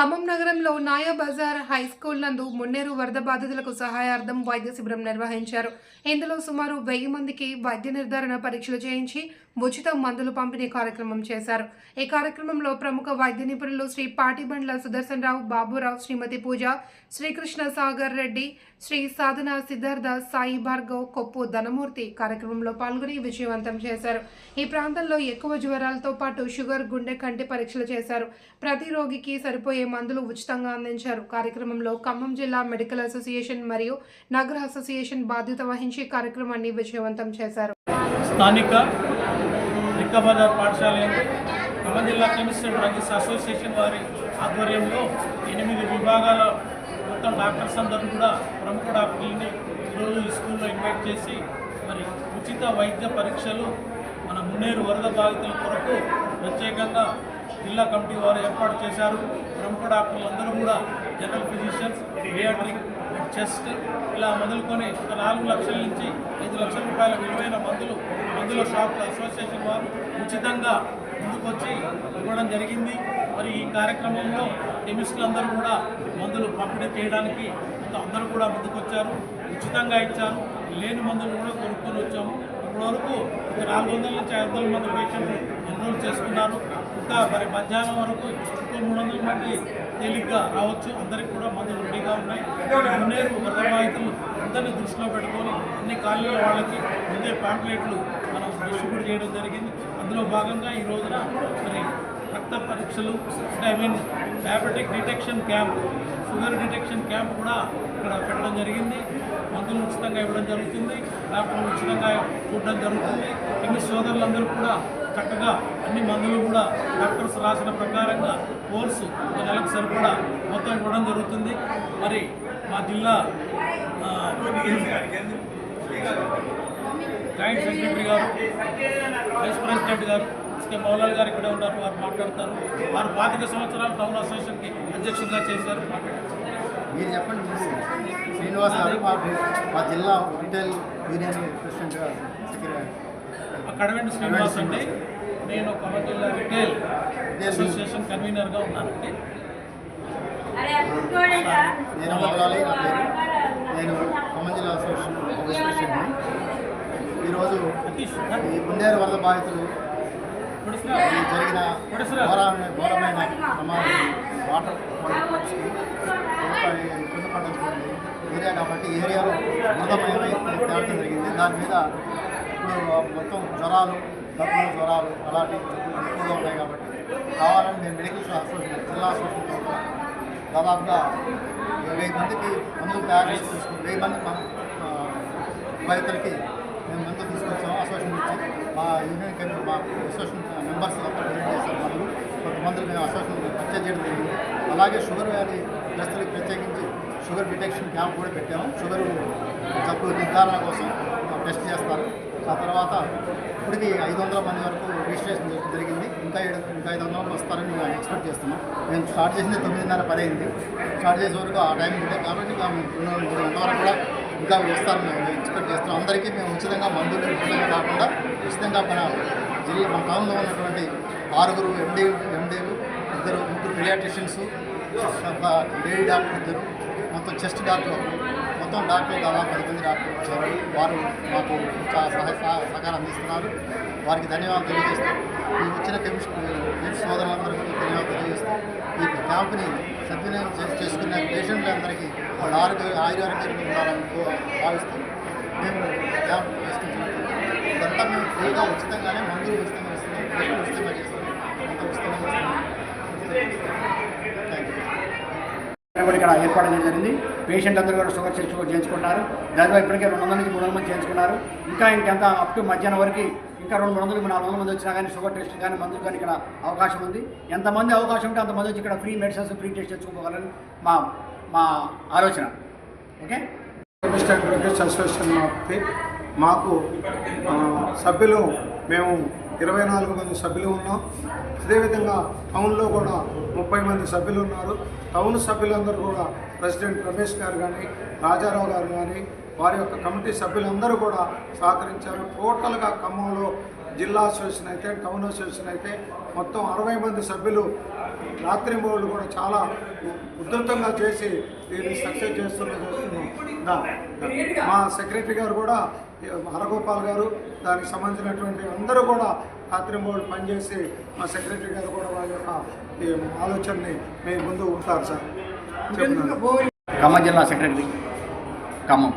ఖమ్మం నగరంలో నాయా Bazar high school నందు మున్నేరు వరద బాధితులకు సహాయార్థం వైద్య శిబిరం నిర్వహించారు. ఇందులో సుమారు వెయ్యి మందికి వైద్య నిర్ధారణ పరీక్షలు చేయించి ఉచిత మందులు పంపిణీ కార్యక్రమం చేశారు. ఈ కార్యక్రమంలో ప్రముఖ వైద్య నిపుణులు శ్రీ పాటిబండ్ల సుదర్శన్ రావు బాబురావు శ్రీమతి పూజ శ్రీకృష్ణ సాగర్ రెడ్డి శ్రీ సాధన సిద్ధార్థ సాయి భార్గవ్ కొప్పు ధనమూర్తి కార్యక్రమంలో పాల్గొని విజయవంతం చేశారు. ఈ ప్రాంతంలో ఎక్కువ జ్వరాలతో పాటు షుగర్ గుండె కంటి పరీక్షలు చేశారు. ప్రతి రోగికి సరిపోయే మందులు ఉచితంగా అందించారు. కార్యక్రమంలో ఖమ్మం జిల్లా మెడికల్ అసోసియేషన్ మరియు నగర అసోసియేషన్ బాధ్యత వహించి కార్యక్రమాన్ని విజయవంతం చేశారు. స్థానిక రిక్కబజార్ పాఠశాల ఖమ్మం జిల్లా కెమిస్ట్ అండ్ డ్రగ్స్ అసోసియేషన్ వారి ఆధ్వర్యంలో ఎనిమిది విభాగాల మొత్తం డాక్టర్స్ అందరూ కూడా ప్రముఖ డాక్టర్లని ఈరోజు ఈ స్కూల్లో ఇన్వైట్ చేసి మరి ఉచిత వైద్య పరీక్షలు మన మున్నేరు వరద బాధితుల కొరకు ప్రత్యేకంగా జిల్లా కమిటీ వారు ఏర్పాటు చేశారు. ప్రముఖ డాక్టర్లు అందరూ కూడా జనరల్ ఫిజిషియన్స్ పియాట్రిక్ చెస్ట్ ఇలా మొదలుకొని ఒక నాలుగు లక్షల నుంచి ఐదు లక్షల రూపాయల విలువైన మందులు మందుల షాపుల అసోసియేషన్ వారు ఉచితంగా ముందుకొచ్చి ఇవ్వడం జరిగింది. మరి ఈ కార్యక్రమంలో కెమిస్టులు అందరూ కూడా మందులు పంపిణీ చేయడానికి అందరూ కూడా ముందుకొచ్చారు. ఉచితంగా ఇచ్చారు. లేని మందులు కూడా కొనుక్కొని వచ్చాము. ఇప్పటివరకు ఒక నాలుగు వందల నుంచి ఐదు వందల మంది పేషెంట్లు ఎన్రోల్ చేసుకున్నారు ఇంకా మరి మధ్యాహ్నం వరకు ఇంకో మూడు వందల మంది తేలిగ్గా రావచ్చు. అందరికి కూడా మందులు రెడీగా ఉన్నాయి. మున్నేరు వరద అందరినీ దృష్టిలో పెట్టుకొని అన్ని కాలనీల వాళ్ళకి ముందే ప్యాంప్లెట్లు మనం డిస్ట్రిబ్యూట్ చేయడం జరిగింది. అందులో భాగంగా ఈ రోజున మరి రక్త పరీక్షలు I mean diabetic detection camp sugar detection camp కూడా ఇక్కడ పెట్టడం జరిగింది. మందులు ఉచితంగా ఇవ్వడం జరుగుతుంది డాక్టర్లు ఉచితంగా చూడడం జరుగుతుంది. ఎన్ని సోదరులందరూ కూడా చక్కగా అన్ని మందులు కూడా డాక్టర్స్ రాసిన ప్రకారంగా కోర్సు ఒక నెలకు సరిపడా మొత్తం ఇవ్వడం జరుగుతుంది. మరి మా జిల్లా జాయింట్ సెక్రటరీ గారు వైస్ ప్రెసిడెంట్ గారు ఎస్కే మౌలాల్ గారు ఇక్కడే ఉన్నారు వారు మాట్లాడతారు. వారు పాతిక సంవత్సరాలు టౌన్ అసోసియేషన్కి అధ్యక్షులుగా చేశారు. మీరు చెప్పండి మీరు. శ్రీనివాస్ గారు మా మా జిల్లా retail union president secretary Srinivas అండి. నేను ఖమ్మం జిల్లా రిటైల్ అసోసియేషన్ కన్వీనర్గా ఉన్నానండి. నేను పేరు. నేను ఖమ్మం జిల్లా అసోసియేషన్ ఈరోజు ఈ గుండేరు వరద బాధితులు జరిగిన ఘోరమైన ఘోరమైన ప్రమాదం వాటర్ ఏరియా కాబట్టి ఏరియాలో తేవడం జరిగింది. దాని మీద ఇప్పుడు మొత్తం జ్వరాలు దగ్గులు జ్వరాలు అలాంటి ఎక్కువగా ఉన్నాయి కాబట్టి కావాలని మేము మెడికల్ అసోసియేషన్ జిల్లా అసోసియేషన్ దాదాపుగా వెయ్యి మందికి మందులు తయారు చేసి తీసుకుని వెయ్యి మంది బాధితులకి మేము మందులు మా యూనియన్ కేంద్ర మా అసోసియేషన్ మెంబర్స్ అంతా చేశారు మందులు కొంతమంది మేము అసోసియేషన్ పరిచయం చేయడం జరిగింది. అలాగే షుగర్ వ్యాధి గ్రస్తులకు ప్రత్యేకించి షుగర్ డిటెక్షన్ క్యాంప్ కూడా పెట్టాము. షుగర్ జబ్బు నిర్ధారణ కోసం టెస్ట్ చేస్తారు. ఆ తర్వాత ఇప్పటికి ఐదు వందల మంది వరకు రిజిస్ట్రేషన్ జరిగింది. ఇంకా ఏడు ఇంకా ఐదు వందల మంది వస్తారని మేము ఎక్స్పెక్ట్ చేస్తున్నాం. మేము స్టార్ట్ చేసింది తొమ్మిదిన్నర పది అయింది స్టార్ట్ చేసే వరకు ఆ టైం ఉంటే కాబట్టి ఇంకా రెండు మూడు గంటల వరకు కూడా ఇంకా వస్తారని మేము ఎక్స్పెక్ట్ చేస్తున్నాం. అందరికీ మేము ఉచితంగా మందులు ఉచితంగా కాకుండా ఖచ్చితంగా మన జిల్లా మన టౌన్లో ఉన్నటువంటి ఆరుగురు ఎండి ఎండీలు ఇద్దరు ముగ్గురు పిడియాట్రిషియన్స్ లేడీ డాక్టర్ ఇద్దరు మొత్తం చెస్ట్ డాక్టర్ మొత్తం డాక్టర్ దాదాపు పది మంది డాక్టర్లు వచ్చారు వారు మాకు చాలా సహాయ సహకారం అందిస్తున్నారు. వారికి ధన్యవాదాలు తెలియజేస్తూ ఈ వచ్చిన కెమిస్ట్ కెమిస్ట్ సోదరులందరికీ ధన్యవాదాలు తెలియజేస్తూ ఈ క్యాంప్ని సద్వినియోగం చేసుకున్న పేషెంట్లందరికీ వాళ్ళ ఆరోగ్య ఆయుర్వేదం ఉండాలని కో- భావిస్తూ మేము క్యాంప్ ఇదంతా మేము ఫ్రీగా ఉచితంగానే మందులు ఉచితంగా ఉచితంగా చేస్తున్నాం అంతా ఉచితంగా కూడా ఇక్కడ ఏర్పాటు చేయడం జరిగింది. పేషెంట్ అందరూ కూడా షుగర్ చెక్ చేయించుకుంటున్నారు. దాదాపు ఇప్పటికే రెండు వందల నుంచి మూడు వందల మంది చేయించుకున్నారు. ఇంకా ఇంకెంత అప్ టు మధ్యాహ్నం వరకు ఇంకా రెండు మూడు వందలు నాలుగు వందల మంది వచ్చినా కానీ షుగర్ టెస్ట్ కానీ మందులు కానీ ఇక్కడ అవకాశం ఉంది. ఎంతమంది అవకాశం ఉంటే అంతమంది వచ్చి ఇక్కడ ఫ్రీ మెడిసిన్స్ ఫ్రీ టెస్ట్ తెచ్చుకోగలని మా మా ఆలోచన. ఓకే? మిస్టర్ మాకు సభ్యులు మేము ఇరవై నాలుగు మంది సభ్యులు ఉన్నాం. అదేవిధంగా టౌన్లో కూడా ముప్పై మంది సభ్యులు ఉన్నారు. టౌన్ సభ్యులందరూ కూడా ప్రెసిడెంట్ రమేష్ గారు కానీ రాజారావు గారు కానీ వారి యొక్క కమిటీ సభ్యులందరూ కూడా సహకరించారు. టోటల్గా ఖమ్మంలో జిల్లా అసోసియేషన్ అయితే టౌన్ అసోసియేషన్ అయితే మొత్తం అరవై మంది సభ్యులు రాత్రి మూడు కూడా చాలా ఉధృతంగా చేసి దీన్ని సక్సెస్ చేస్తున్న మా సెక్రటరీ గారు కూడా హరగోపాల్ గారు దానికి సంబంధించినటువంటి అందరూ కూడా రాత్రి మూడు పనిచేసి మా సెక్రటరీ గారు కూడా వాళ్ళ యొక్క ఈ ఆలోచనని మీ ముందు ఉంటారు సార్. ఖమ్మం జిల్లా సెక్రటరీ ఖమ్మం.